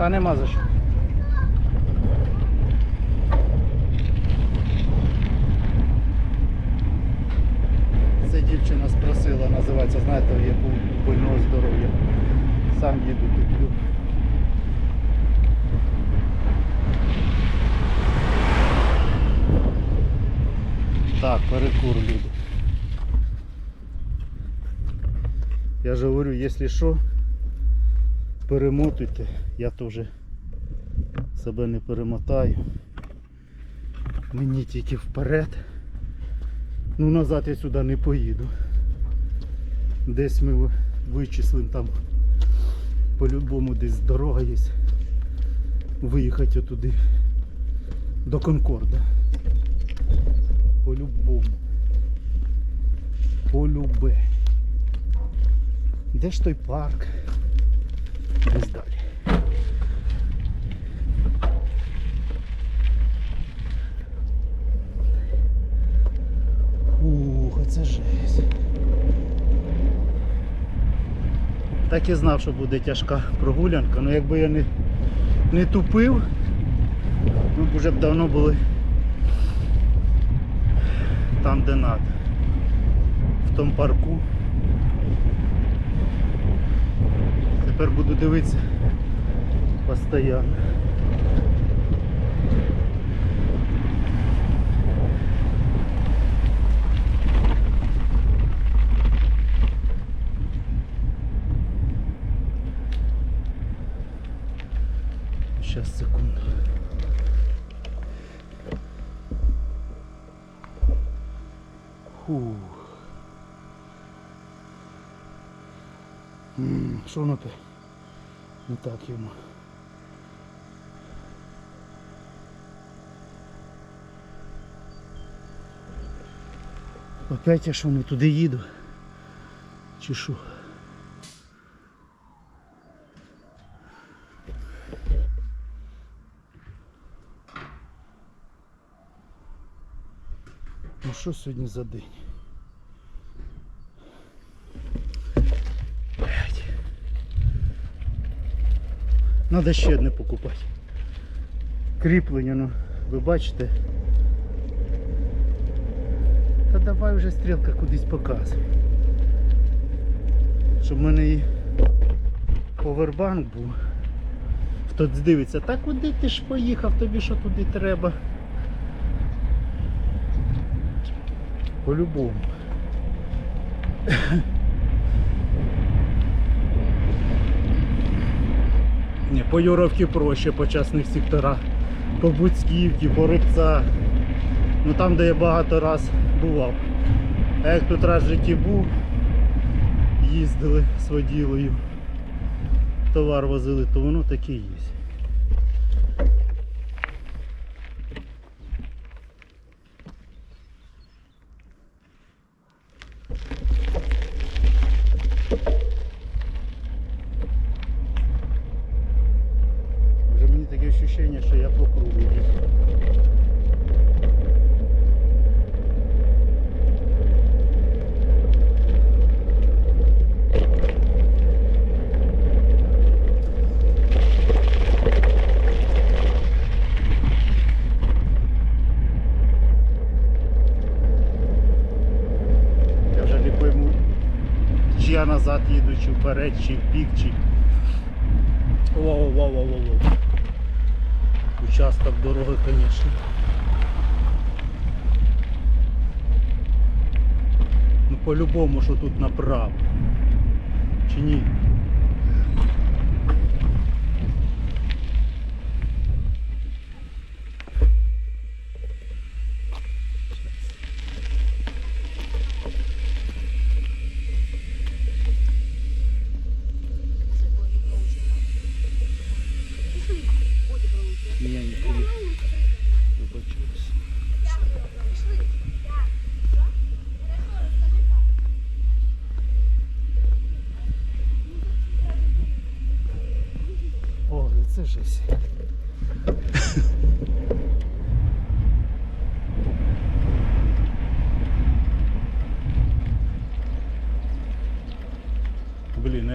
Та нема за що. Це дівчина спросила, називається, знаєте, яку больного здоров'я. Сам їду куплю. Так, перекур люди. Я же говорю, якщо що, перемотуйте, я то вже себе не перемотаю. Мені тільки вперед. Ну назад я сюди не поїду. Десь ми вичислимо там по-любому десь дорога є. Виїхати отуди до Конкорда. По-любому. Полюбе. Де ж той парк? Десь далі. Ух, оце жесть. Так і знав, що буде тяжка прогулянка, але якби я не, не тупив, ми б вже б давно були там, де надо. В тому парку. Тепер буду дивитися постійно. Сейчас секунду. Фух. Що воно опять? Не так йому. Опять я що не туди їду? Чи що? Ну що сьогодні за день? Надо ще одне покупати. Кріплення, ну, ви бачите? Та давай вже стрілка кудись показує. Щоб в мене і повербанк був. Хтось дивиться, та куди ти ж поїхав, тобі що туди треба? По-любому. Ні, по Юровці проще, по частних секторах, по Буцьківці, по Рибцях. Ну там, де я багато раз бував. А як тут раз в житті був, їздили з воділою, товар возили, то воно таке є. Вже мені таке відчуття, що я по кругу їду. Я вже не пойму, чи я назад їду, чи вперед, чи в бік, чи. Воу-воу-воу-воу-воу. Участок дороги, конечно. Ну по-любому, що тут направо. Чи ні?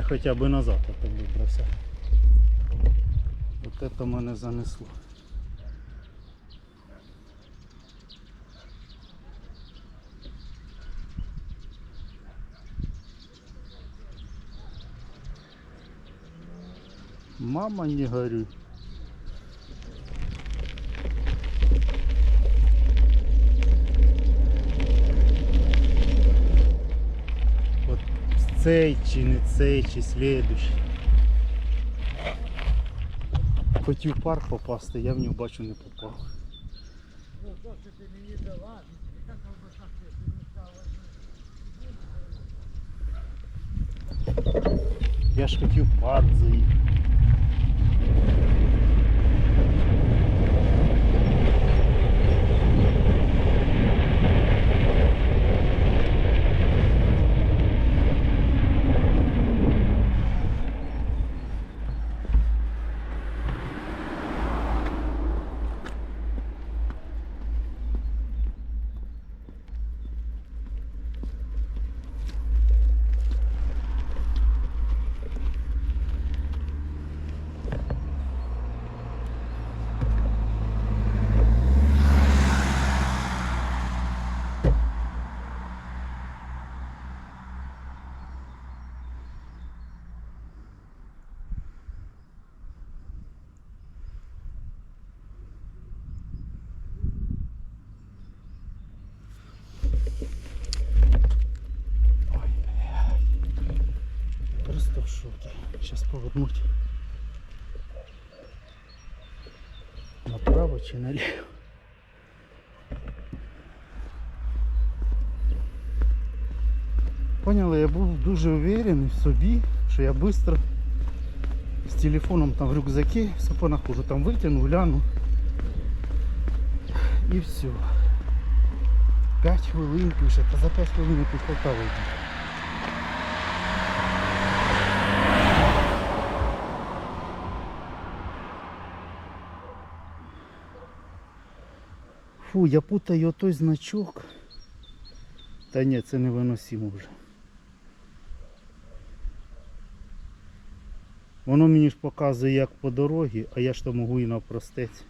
Хоча б назад а так вибрався. От це мене занесло. Мама, не горюй. От цей чи не цей, чи слідущий. Хотів парк попасти, я в нього бачу не попав. Я ж хотів парк заїхати. Ой, блядь. Просто в шоке. Сейчас. Направо чи наліво. Поняли, я був дуже уверений в собі, що я швидко з телефоном там в рюкзаке все понахожу. Там витягну, гляну. І все. 5 хвилин пише, та за 5 хвилин я пів Полтави Фу, я путаю той значок. Та ні, це невиносимо вже. Воно мені ж показує як по дорозі, а я ж то можу і навпростець.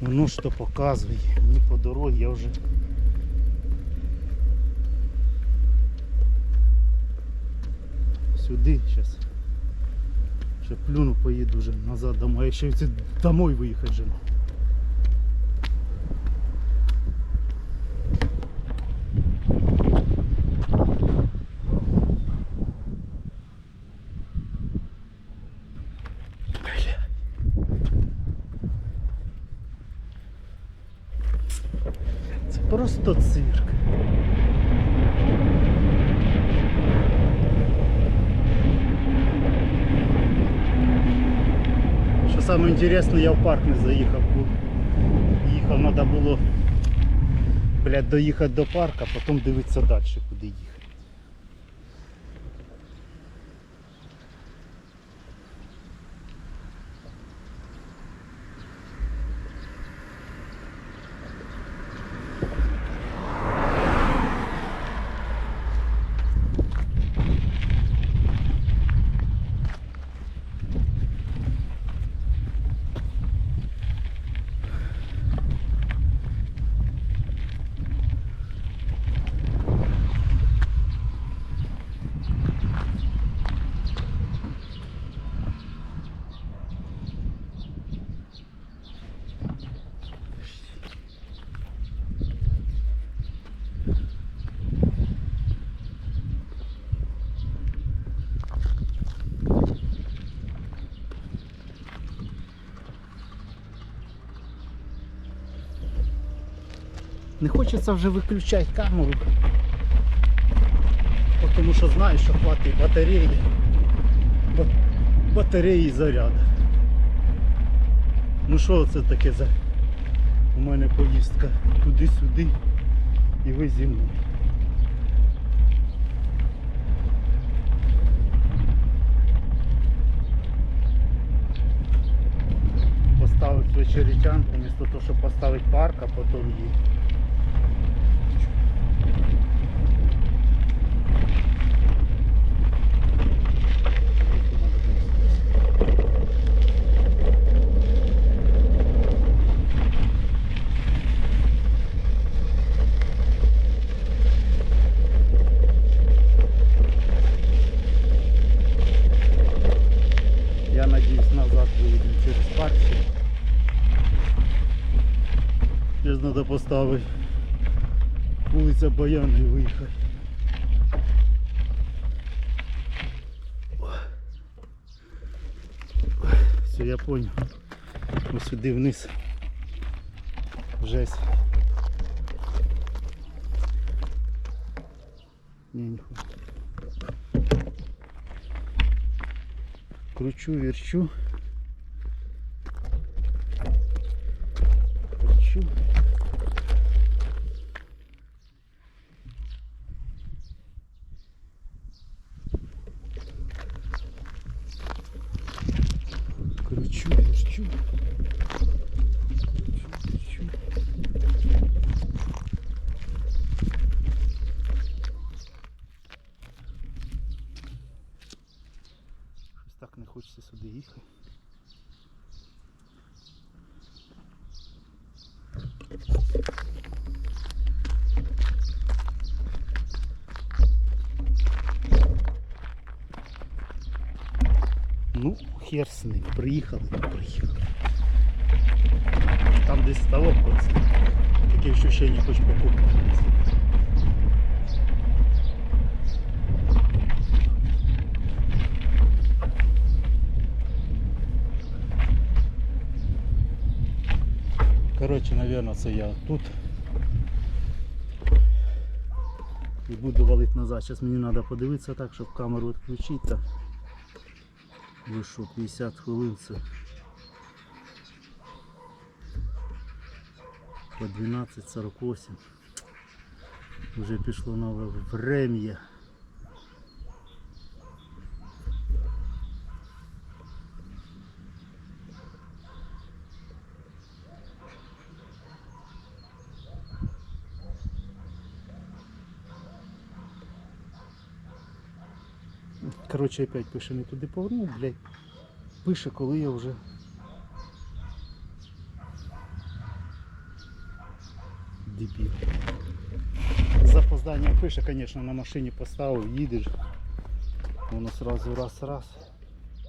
Воно ж то показує. Мені по дорозі я вже. Сюди зараз. Ще плюну поїду вже назад домой. Я ще це домой виїхати же. Бля. Це просто цирк. Саме інтересне, я в парк не заїхав, їхав, треба було блядь, доїхати до парка, потім дивитися далі, куди їхати. Не хочеться вже виключати камеру. Тому що знаєш, що хватить батареї. Батареї і заряду. Ну що це таке за у мене поїздка туди-сюди і ви зі мною. Поставити вечерітянку, вместо того, щоб поставити парк, а потім їх. треба поставити. Вулиця Баяна і виїхати. Все, я понял. Ось сюди вниз. Жесть. Ні, ніхуя. Кручу, верчу. Кручу, верчу. Щось так не хочеться. Ну, хер з ним. Приїхали, то приїхали. Там десь оце. Таке ощущение, хоч покупку. Коротше, наверное, це я тут. І буду валити назад. Зараз мені треба подивитися так, щоб камеру відключити. Ви що, 50 хвилин це. По 12.48. Вже пішло нове врем'я. Коротше, опять пише не туди повернув, блядь. Пише, коли я вже. Дебіл. Запоздання пише, звісно, на машині поставив, їдеш. Воно сразу раз-раз.